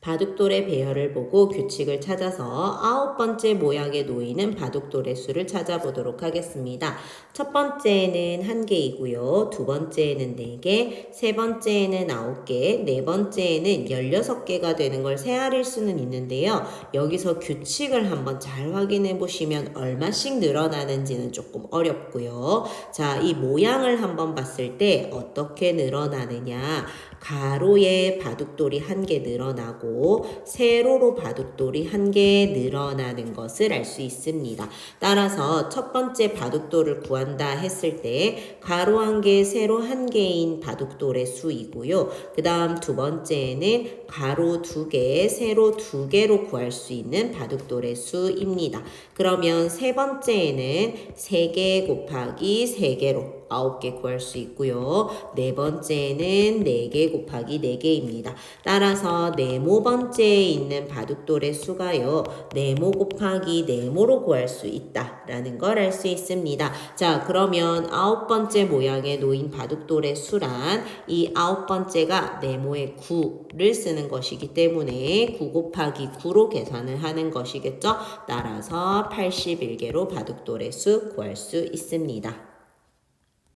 바둑돌의 배열을 보고 규칙을 찾아서 아홉 번째 모양에 놓이는 바둑돌의 수를 찾아보도록 하겠습니다. 첫 번째는 한 개이고요. 두 번째는 네 개, 세 번째는 아홉 개, 네 번째는 열여섯 개가 되는 걸 세알일 수는 있는데요. 여기서 규칙을 한번 잘 확인해 보시면 얼마씩 늘어나는지는 조금 어렵고요. 자, 이 모양을 한번 봤을 때 어떻게 늘어나느냐. 가로에 바둑돌이 한 개 늘어나고 세로로 바둑돌이 한 개 늘어나는 것을 알 수 있습니다. 따라서 첫 번째 바둑돌을 구한다 했을 때 가로 한 개, 세로 한 개인 바둑돌의 수이고요. 그 다음 두 번째는 가로 두 개, 세로 두 개로 구할 수 있는 바둑돌의 수입니다. 그러면 세 번째는 세 개 곱하기 세 개로 아홉 개 구할 수 있고요. 네 번째는 네 개 곱하기 네 개입니다. 따라서 네모 번째에 있는 바둑돌의 수가요. 네모 곱하기 네모로 구할 수 있다라는 걸 알 수 있습니다. 자, 그러면 아홉 번째 모양에 놓인 바둑돌의 수란 이 아홉 번째가 네모의 9를 쓰는 것이기 때문에 9 곱하기 9로 계산을 하는 것이겠죠. 따라서 81개로 바둑돌의 수 구할 수 있습니다.